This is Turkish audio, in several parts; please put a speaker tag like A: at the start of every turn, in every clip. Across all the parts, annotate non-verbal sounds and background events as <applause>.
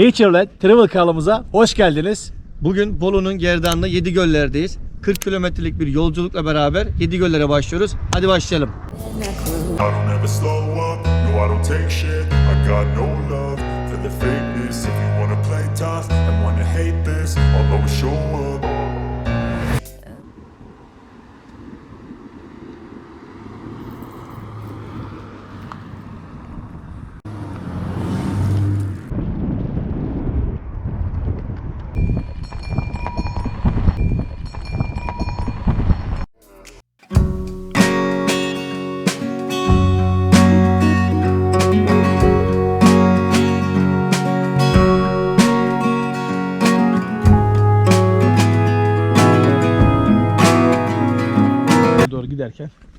A: Natureland Travel kanalımıza hoş geldiniz.
B: Bugün Bolu'nun gerdanlı 7 göllerdeyiz. 40 kilometrelik bir yolculukla beraber 7 göllere başlıyoruz. Hadi başlayalım.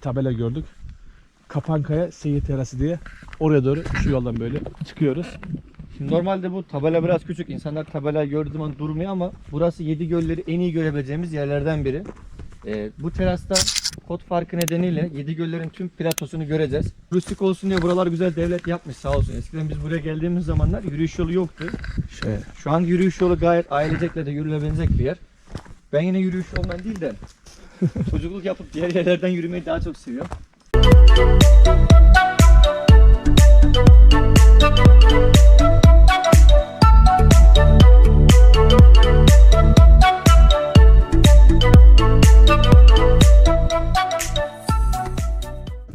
A: Bir tabela gördük. Kapankaya seyir terası diye oraya doğru şu yoldan böyle çıkıyoruz.
B: Şimdi normalde bu tabela biraz küçük. İnsanlar tabelayı gördüğü zaman durmuyor ama burası 7 gölleri en iyi görebileceğimiz yerlerden biri. Ee, bu terasta kod farkı nedeniyle 7 göllerin tüm platosunu göreceğiz. Turistik olsun diye buralar güzel devlet yapmış sağ olsun. Eskiden biz buraya geldiğimiz zamanlar yürüyüş yolu yoktu.
A: Şöyle.
B: Şu an yürüyüş yolu gayet ailecekle de yürülebilecek bir yer. Ben yine yürüyüş yolundan değil de <laughs> çocukluk yapıp diğer yerlerden yürümeyi daha çok seviyorum.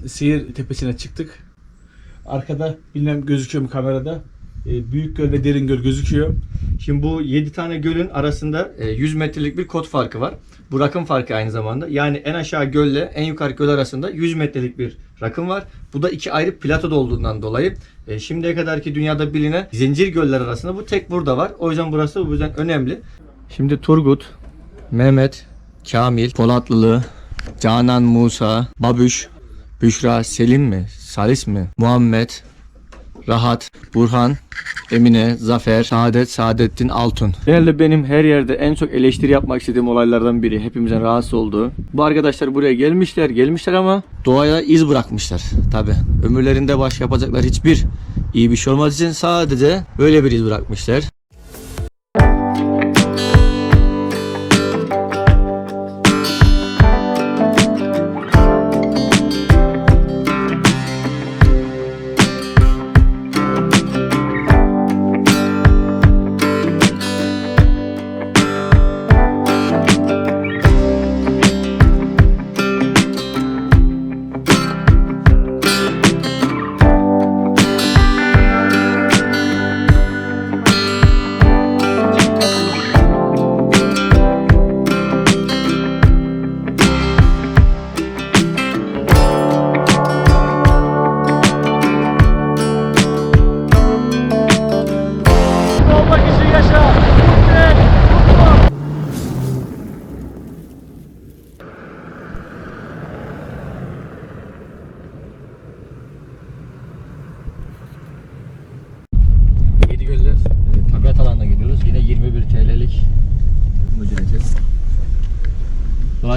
A: Seyir tepesine çıktık. Arkada bilmem gözüküyor mu kamerada. E, Büyük göl ve derin göl gözüküyor.
B: Şimdi bu 7 tane gölün arasında e, 100 metrelik bir kod farkı var. Bu rakım farkı aynı zamanda. Yani en aşağı gölle en yukarı göl arasında 100 metrelik bir rakım var. Bu da iki ayrı platoda olduğundan dolayı e, şimdiye kadarki dünyada bilinen zincir göller arasında bu tek burada var. O yüzden burası bu yüzden önemli. Şimdi Turgut, Mehmet, Kamil, Polatlılı, Canan Musa, Babüş, Büşra, Selim mi? Salis mi? Muhammed, Rahat, Burhan, Emine, Zafer, Saadet, Saadettin, Altun. Genelde benim her yerde en çok eleştiri yapmak istediğim olaylardan biri. Hepimizin rahatsız olduğu. Bu arkadaşlar buraya gelmişler, gelmişler ama doğaya iz bırakmışlar. Tabi. Ömürlerinde başka yapacaklar hiçbir iyi bir şey olmadığı için sadece böyle bir iz bırakmışlar.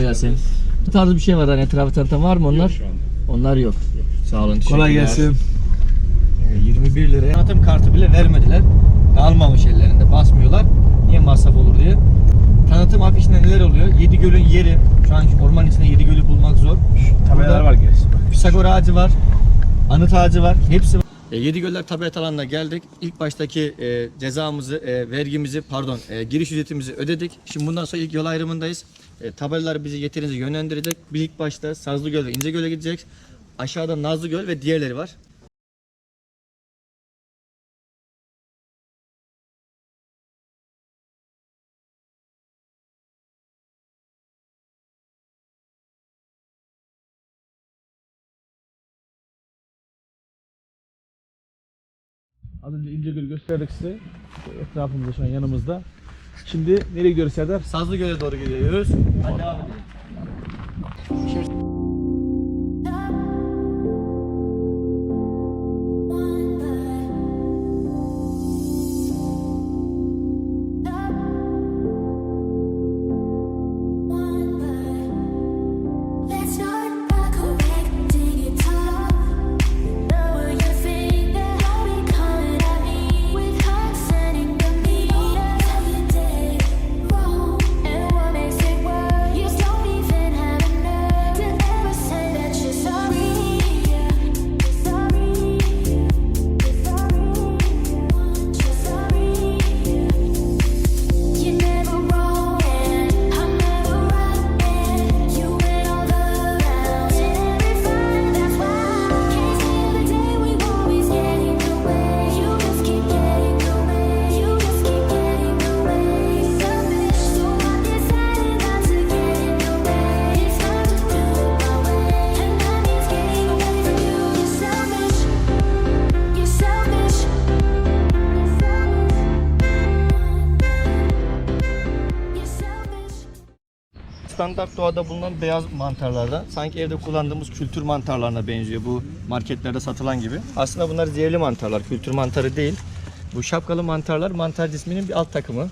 B: Gelsin. Bu tarz bir şey var hani etrafı tanıtan var mı onlar? Onlar yok. Sağ olun.
A: Kolay gelsin.
B: E, 21 liraya tanıtım kartı bile vermediler. Almamış ellerinde basmıyorlar. Niye masraf olur diye. Tanıtım afişinde neler oluyor? Yedi Göl'ün yeri. Şu an orman içinde Yedi Göl'ü bulmak zor.
A: Tabelalar var gerisi. Bak.
B: Pisagor ağacı var. Anıt ağacı var. Hepsi var. E, Yedi Göller Tabiat Alanı'na geldik. İlk baştaki e, cezamızı, e, vergimizi, pardon e, giriş ücretimizi ödedik. Şimdi bundan sonra ilk yol ayrımındayız. E, tabelalar bizi yeterince yönlendirecek. İlk başta Sazlıgöl ve İncegöl'e gidecek. Aşağıda Nazlıgöl ve diğerleri var.
A: Az önce İncegöl'ü gösterdik size. Etrafımızda şu an yanımızda. Şimdi nereye gidiyoruz Serdar?
B: Sazlıgöl'e doğru gidiyoruz. Hadi devam edelim.
C: Let's
B: standart doğada bulunan beyaz mantarlardan. Sanki evde kullandığımız kültür mantarlarına benziyor bu marketlerde satılan gibi. Aslında bunlar zehirli mantarlar, kültür mantarı değil. Bu şapkalı mantarlar mantar cisminin bir alt takımı.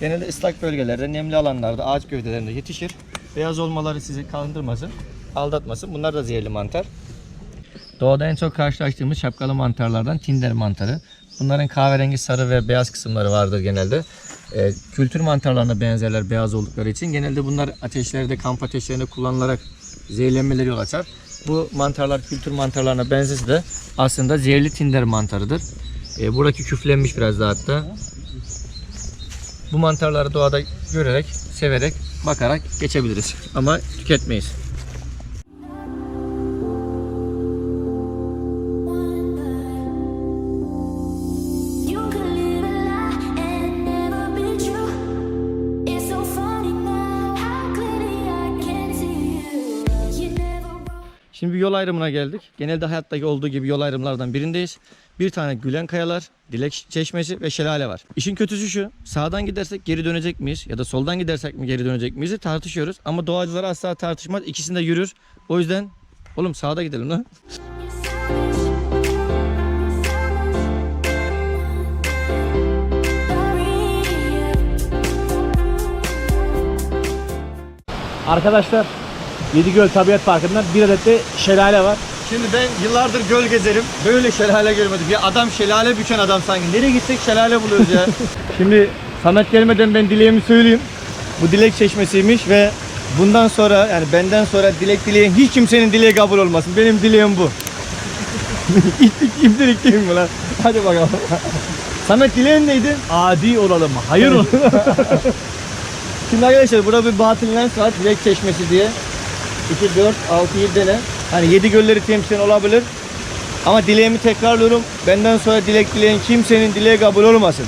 B: Genelde ıslak bölgelerde, nemli alanlarda, ağaç gövdelerinde yetişir. Beyaz olmaları sizi kandırmasın, aldatmasın. Bunlar da zehirli mantar. Doğada en çok karşılaştığımız şapkalı mantarlardan tinder mantarı. Bunların kahverengi sarı ve beyaz kısımları vardır genelde. Ee, kültür mantarlarına benzerler beyaz oldukları için. Genelde bunlar ateşlerde, kamp ateşlerinde kullanılarak zehirlenmeleri yol açar. Bu mantarlar kültür mantarlarına benzese de aslında zehirli tinder mantarıdır. Ee, buradaki küflenmiş biraz daha hatta. Bu mantarları doğada görerek, severek, bakarak geçebiliriz. Ama tüketmeyiz. Şimdi bir yol ayrımına geldik. Genelde hayattaki olduğu gibi yol ayrımlardan birindeyiz. Bir tane Gülen Kayalar, Dilek Çeşmesi ve şelale var. İşin kötüsü şu. Sağdan gidersek geri dönecek miyiz? Ya da soldan gidersek mi geri dönecek miyiz? tartışıyoruz. Ama doğacılar asla tartışmaz. İkisinde yürür. O yüzden oğlum sağda gidelim lan.
A: Arkadaşlar Yedigöl Tabiat Parkı'ndan bir adet de şelale var.
B: Şimdi ben yıllardır göl gezerim. Böyle şelale görmedim. Ya adam şelale büken adam sanki. Nereye gitsek şelale buluyoruz ya. <laughs> Şimdi Samet gelmeden ben dileğimi söyleyeyim. Bu dilek çeşmesiymiş ve bundan sonra yani benden sonra dilek dileyen hiç kimsenin dileği kabul olmasın. Benim dileğim bu. İplik iplik değil mi lan? Hadi bakalım. <laughs> Samet dileğin neydi?
A: Adi olalım. Hayır ol. <laughs>
B: Şimdi arkadaşlar burada bir batıl lens var. Dilek çeşmesi diye. 2, 4, 6, 7 tane. Hani 7 gölleri temsilen olabilir. Ama dileğimi tekrarlıyorum. Benden sonra dilek dileyen kimsenin dileği kabul olmasın.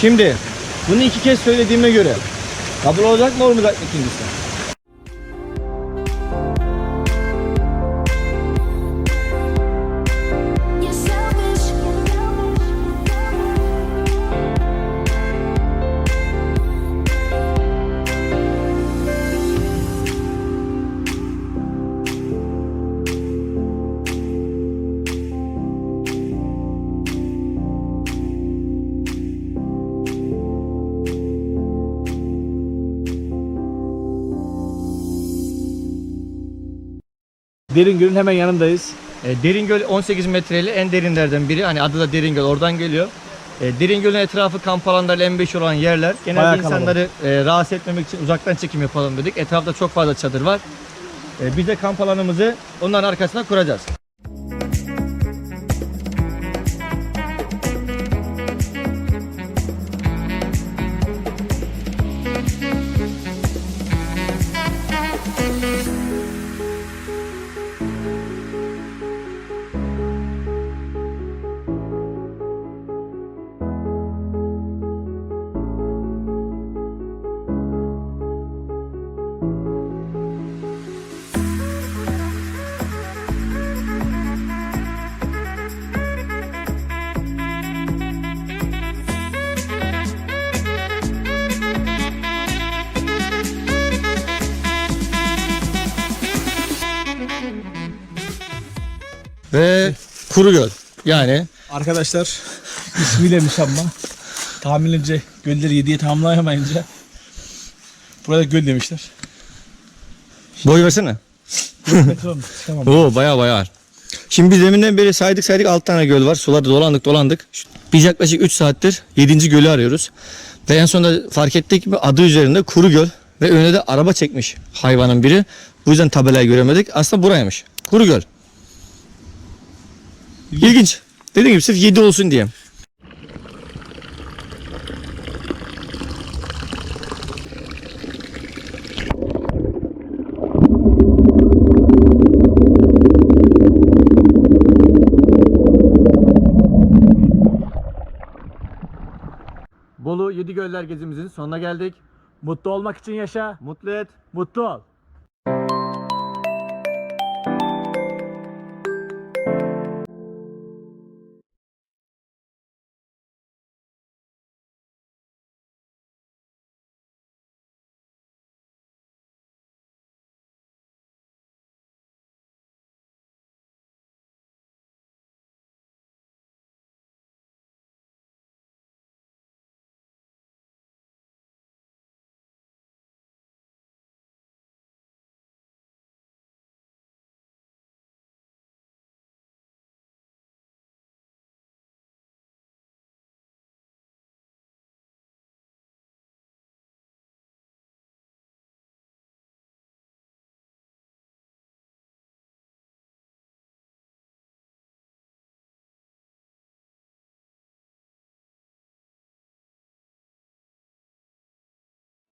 B: Şimdi bunu iki kez söylediğime göre kabul olacak mı olmayacak mı ikincisi?
A: Derin Göl'ün hemen yanındayız.
B: E, Deringöl 18 metreli en derinlerden biri. Hani adı da Deringöl oradan geliyor. E, Deringöl'ün etrafı kamp alanları M5 olan yerler. Genelde
A: Bayağı
B: insanları e, rahatsız etmemek için uzaktan çekim yapalım dedik. Etrafta çok fazla çadır var. E, biz de kamp alanımızı onların arkasına kuracağız. Ve Kuru Göl. Yani
A: Arkadaşlar ismiyle müsamma. Tahminimce gölleri 7'ye tamamlayamayınca burada göl demişler.
B: boy versene.
A: Olmuş. Tamam.
B: Oo baya baya. Şimdi biz deminden beri saydık saydık 6 tane göl var. Sularda dolandık dolandık. Biz yaklaşık 3 saattir 7. gölü arıyoruz. Ve en sonunda fark ettik ki adı üzerinde Kuru Göl. Ve önüne de araba çekmiş hayvanın biri. Bu yüzden tabelayı göremedik. Aslında buraymış. Kuru Göl. İlginç. Dediğim gibi sırf 7 olsun diye. Bolu Yedi Göller gezimizin sonuna geldik.
A: Mutlu olmak için yaşa.
B: Mutlu et.
A: Mutlu ol.